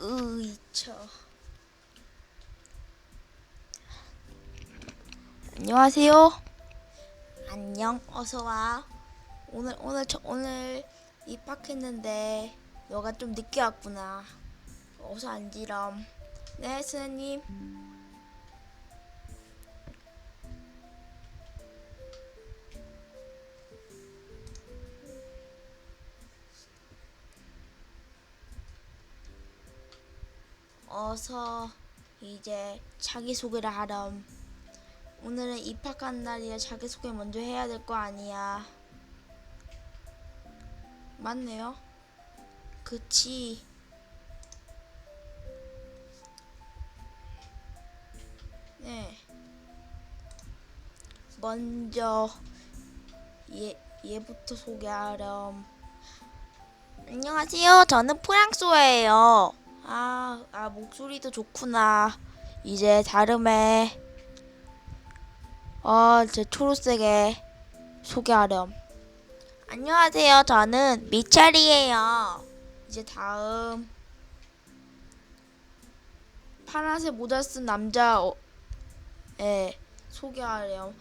으이차. 안녕하세요. 안녕. 어서 와. 오늘 오늘 저 오늘 입학했는데 너가 좀 늦게 왔구나. 어서 앉으렴. 네, 선생님. 어서 이제 자기소개를 하렴. 오늘은 입학한 날이라 자기소개 먼저 해야 될 거 아니야. 맞네요. 그치. 네. 먼저 얘 얘부터 소개하렴. 안녕하세요. 저는 프랑소예요. 아, 아 목소리도 좋구나. 이제 다름에 어, 제 초록색에 소개하렴. 안녕하세요. 저는 미첼이에요. 이제 다음 파란색 모자 쓴 남자 어, 예, 소개하렴.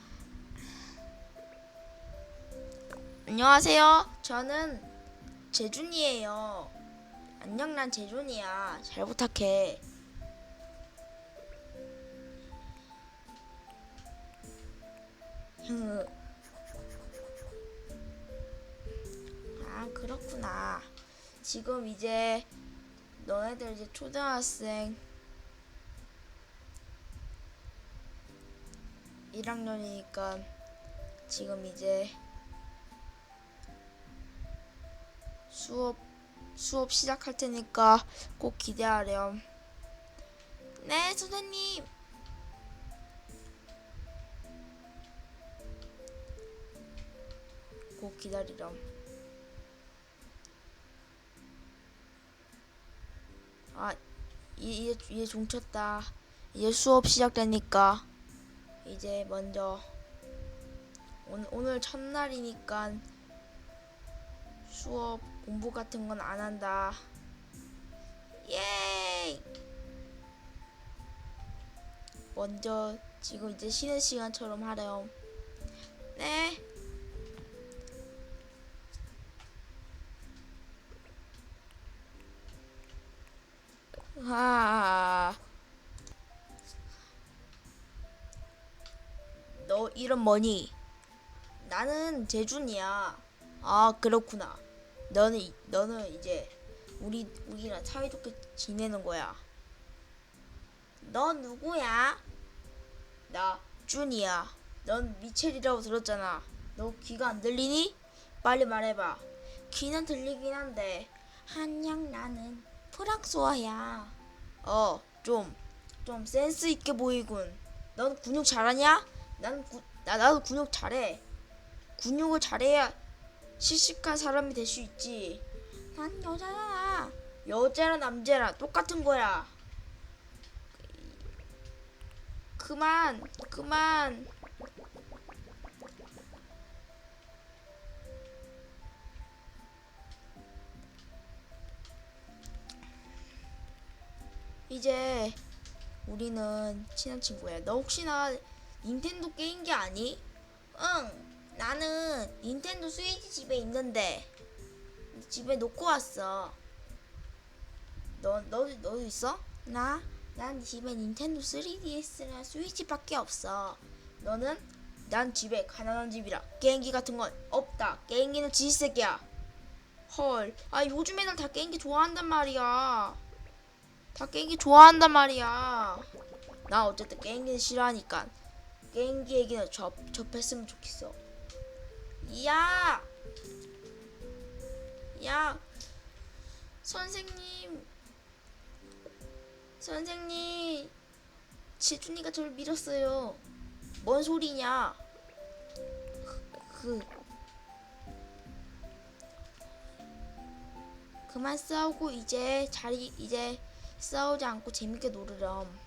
안녕하세요. 저는 재준이에요. 안녕 난 재준이야. 잘 부탁해. 흐. 아 그렇구나. 지금 이제 너네들 이제 초등학생 1학년이니까 지금 이제 수업 수업 시작할 테니까 꼭 기대하렴. 네, 선생님. 꼭 기다리렴. 아, 이제 이제 종 쳤다. 이제 수업 시작되니까 이제 먼저 오늘 오늘 첫날이니까 수업 공부 같은 건 안 한다. 예! 먼저 지금 이제 쉬는 시간처럼 하렴. 네. 아. 너 이름 뭐니? 나는 재준이야. 아 그렇구나. 너는 이- 너는 이제 우리 우리랑 사이좋게 지내는 거야. 너 누구야? 나 준이야. 넌 미첼이라고 들었잖아. 너 귀가 안 들리니? 빨리 말해봐. 귀는 들리긴 한데. 안녕 나는 프랑스어야. 어, 좀, 좀 센스 있게 보이군. 넌 근육 잘하냐? 난 구, 나 나도 근육 잘해. 근육을 잘해야 씩씩한 사람이 될 수 있지. 난 여자잖아. 여자랑 남자랑 똑같은 거야. 그만, 그만. 이제 우리는 친한 친구야. 너 혹시나 닌텐도 게임기 아니? 응, 나는 닌텐도 스위치 집에 있는데 집에 놓고 왔어. 너, 너, 너도 있어? 나? 난 집에 닌텐도 3DS랑 스위치밖에 없어. 너는? 난 집에 가난한 집이라 게임기 같은 건 없다. 게임기는 지식색이야. 헐, 아 요즘 애들 다 게임기 좋아한단 말이야. 다 게임기 좋아한단 말이야. 나 어쨌든 게임기는 싫어하니까 게임기 얘기는 접, 접했으면 좋겠어. 야! 야! 선생님! 선생님! 재준이가 저를 밀었어요. 뭔 소리냐? 그, 그 그만 싸우고 이제 자리 이제 싸우지 않고 재밌게 놀으렴.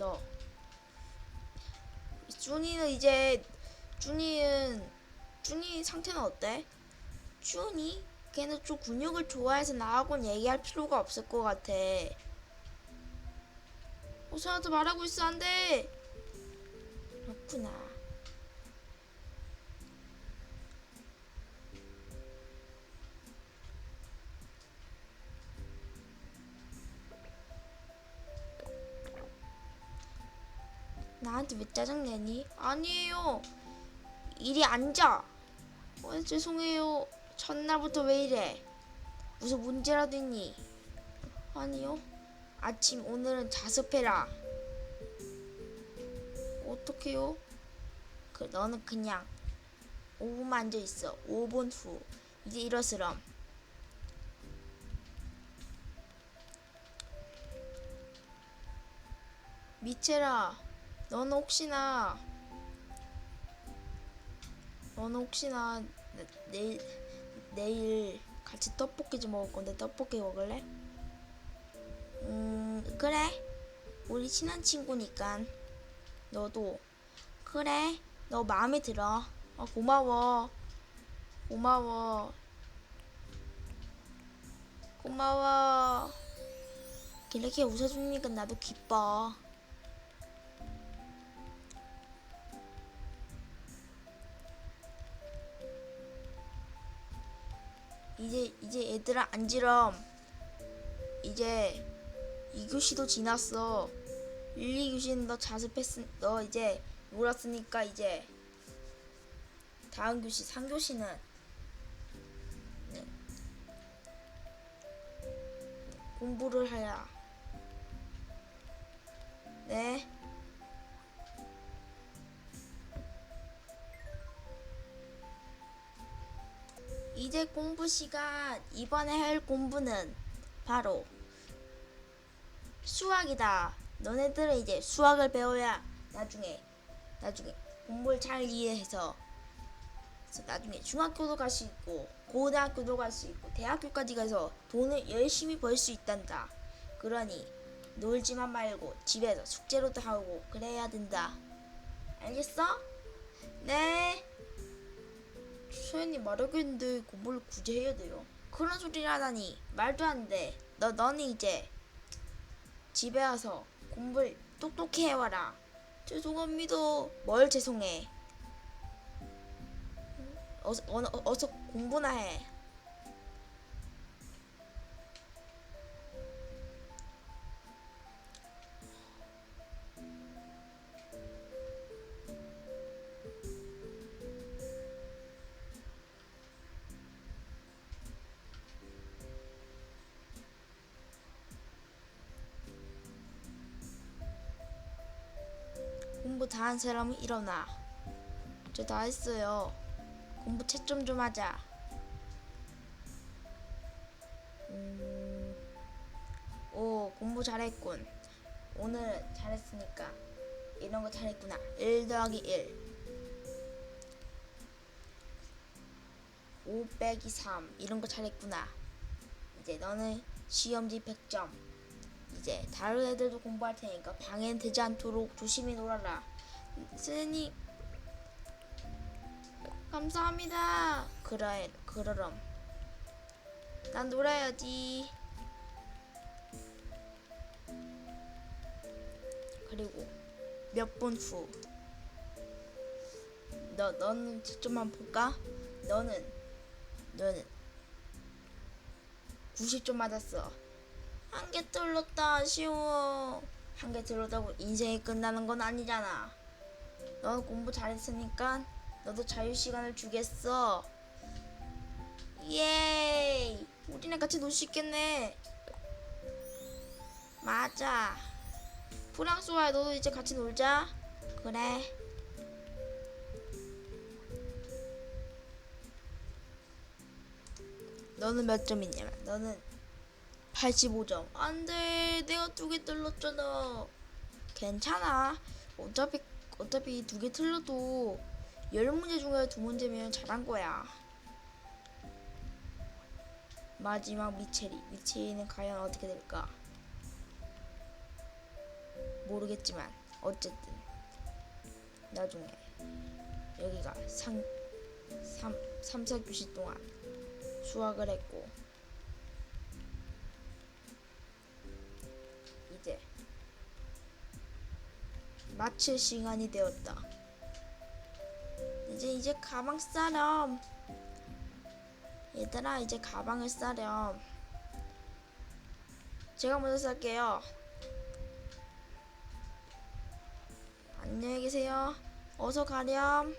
너. 준이는 이제 준이는 준이 상태는 어때? 준이 걔는 좀 근육을 좋아해서 나하고 얘기할 필요가 없을 것 같아. 어, 오사한테 말하고 있어 안돼. 그렇구나. 나한테 왜 짜증내니? 아니에요. 이리 앉아. 어, 죄송해요. 첫날부터 왜 이래? 무슨 문제라도 있니? 아니요. 아침 오늘은 자습해라. 어떡해요? 그 너는 그냥 5분만 앉아 있어. 5분 후 이제 일어서렴. 미체라, 너는 혹시나 너는 혹시나 내, 내일 내일 같이 떡볶이 좀 먹을 건데 떡볶이 먹을래? 음 그래. 우리 친한 친구니까. 너도. 그래. 너 마음에 들어. 어, 고마워. 고마워. 고마워. 이렇게 웃어주니까 나도 기뻐 이제 이제 얘들아 앉으렴 이제 2교시도 지났어. 1, 2교시는 너 자습했으 너 이제 놀았으니까 이제 다음 교시 3교시는. 공부를 해라 이제 공부 시간 이번에 할 공부는 바로 수학이다. 너네들은 이제 수학을 배워야 나중에 나중에 공부를 잘 이해해서 나중에 중학교도 갈 수 있고 고등학교도 갈 수 있고 대학교까지 가서 돈을 열심히 벌 수 있단다. 그러니 놀지만 말고 집에서 숙제로도 하고 그래야 된다. 알겠어? 네. 소연이 말하겠는데 공부를 굳이 해야 돼요. 그런 소리를 하다니 말도 안 돼. 너 너는 이제 집에 와서 공부를 똑똑히 해와라. 죄송합니다. 뭘 죄송해? 어서 어, 어, 어서 공부나 해. 다 한 사람은 일어나. 저 다 했어요. 공부 채점 좀 하자. 음, 오, 공부 잘했군. 오늘 잘했으니까. 이런 거 잘했구나. 1 더하기 1. 5 빼기 3. 이런 거 잘했구나. 이제 너는 시험지 100점. 이제 다른 애들도 공부할 테니까 방해는 되지 않도록 조심히 놀아라. 선생님 감사합니다. 그래 그러렴. 난 놀아야지. 그리고 몇 분 후. 너 너는 좀만 볼까? 너는 너는 90점 맞았어. 한 개 틀렸다 아쉬워 한 개 틀렸다고 인생이 끝나는 건 아니잖아 너 공부 잘했으니까 너도 자유 시간을 주겠어 예이 우리랑 같이 놀 수 있겠네 맞아 프랑스와야 너도 이제 같이 놀자 그래 너는 몇 점이냐면 너는 85점. 안 돼. 내가 두개 틀렸잖아. 괜찮아. 어차피 어차피 두 개 틀려도 열 문제 중에 두 문제면 잘한 거야. 마지막 미체리. 미체리는 과연 어떻게 될까? 모르겠지만 어쨌든 나중에 여기가 상 3, 3, 4교시 동안 수학을 했고 마칠 시간이 되었다. 이제 이제 가방 싸렴. 얘들아 이제 가방을 싸렴. 제가 먼저 쌀게요. 안녕히 계세요. 어서 가렴.